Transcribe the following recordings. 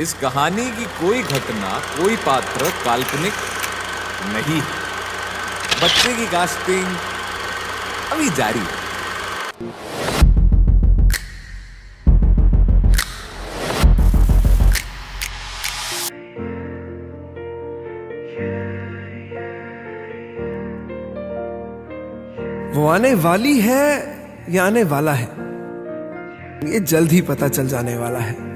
इस कहानी की कोई घटना, कोई पात्र काल्पनिक नहीं है। बच्चे की कास्टिंग अभी जारी है। वो आने वाली है या आने वाला है? ये जल्द ही पता चल जाने वाला है।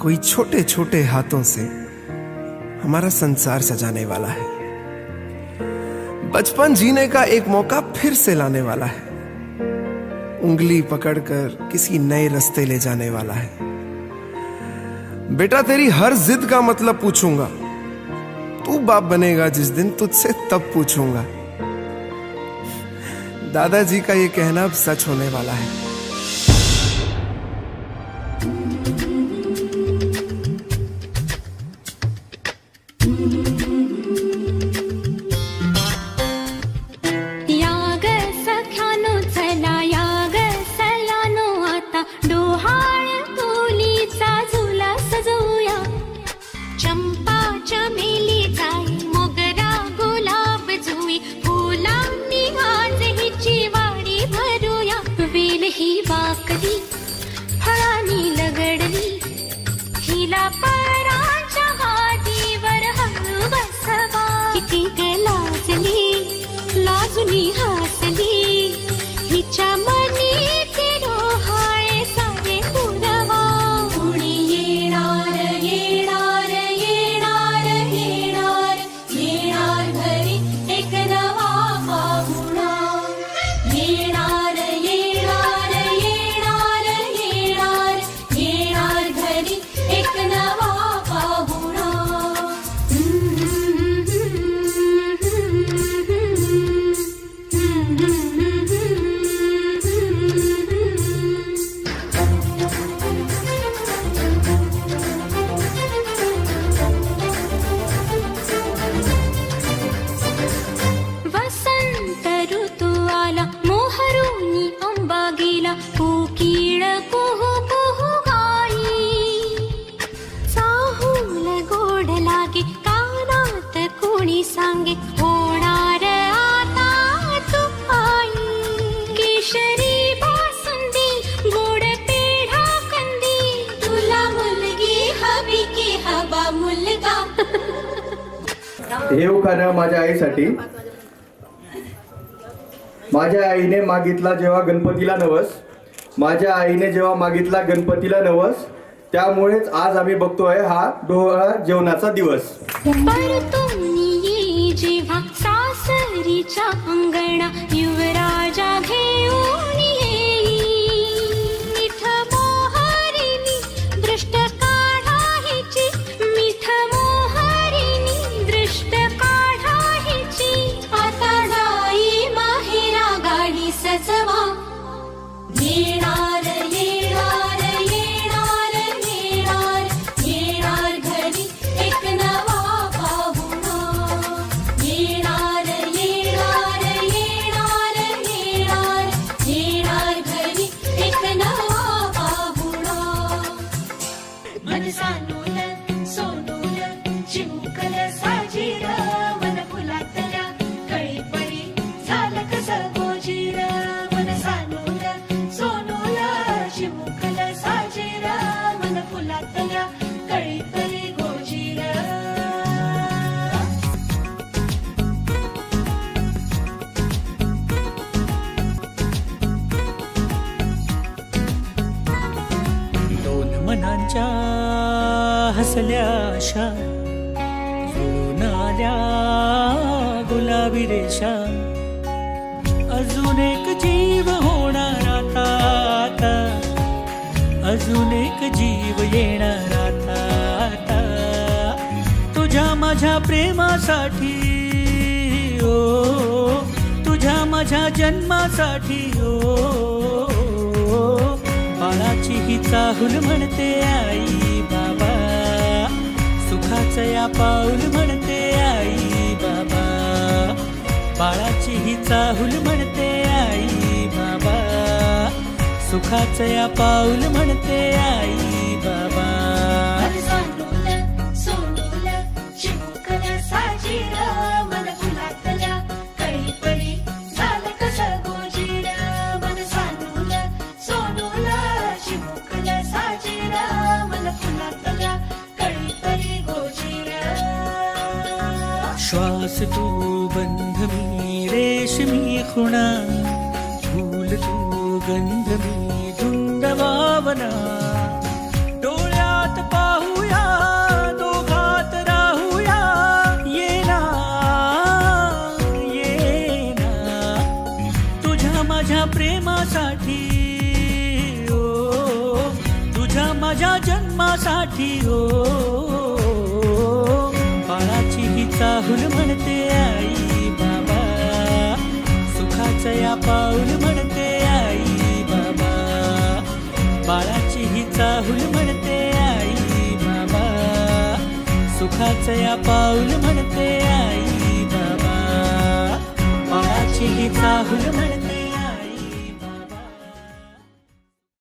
कोई छोटे छोटे हाथों से हमारा संसार सजाने वाला है। बचपन जीने का एक मौका फिर से लाने वाला है। उंगली पकड़कर किसी नए रास्ते ले जाने वाला है। बेटा, तेरी हर जिद का मतलब पूछूँगा। तू बाप बनेगा जिस दिन तुझसे तब पूछूँगा। दादाजी का ये कहना अब सच होने वाला है। हे उखाणं माझ्या आईसाठी. माझ्या आईने मागितला जेव्हा गणपतीला नवस माझ्या आईने जेव्हा मागितला गणपतीला नवस त्यामुळेच आज आम्ही बघतोय हा डोळा जेवणाचा दिवस. जेव्हा सासरीच्या अंगणा मनांच्या हसल्या आशा जुळून आल्या गुलाबी रेषा अजून एक जीव होणार आता आता. अजून एक जीव येणार आता. तुझ्या माझ्या प्रेमासाठी, ओ, तुझ्या माझ्या जन्मासाठी, ओ. बाळाची ही चाहूल म्हणते आई बाबा. सुखाच या पाऊल म्हणते आई बाबा. बाळाची ही चाहूल म्हणते आई बाबा. सुखाच या पाऊल म्हणते आई तू बंध मी रेशमी खुणा फूल तू गंध मी धुंद भावना डोळ्यात पाहूया, दोघात राहूया, ये ना ये ना। प्रेमासाठी, ओ, तुझ्या माझ्या जन्मासाठी, ओ बाळाची म्हणते आई बाबा सुखाचं या पाऊल म्हणते आई बाबा बाळाची ही चाहूल म्हणते आई बाबा सुखाचं या पाऊल म्हणते आई बाबा बाळाची ही चाहूल म्हणते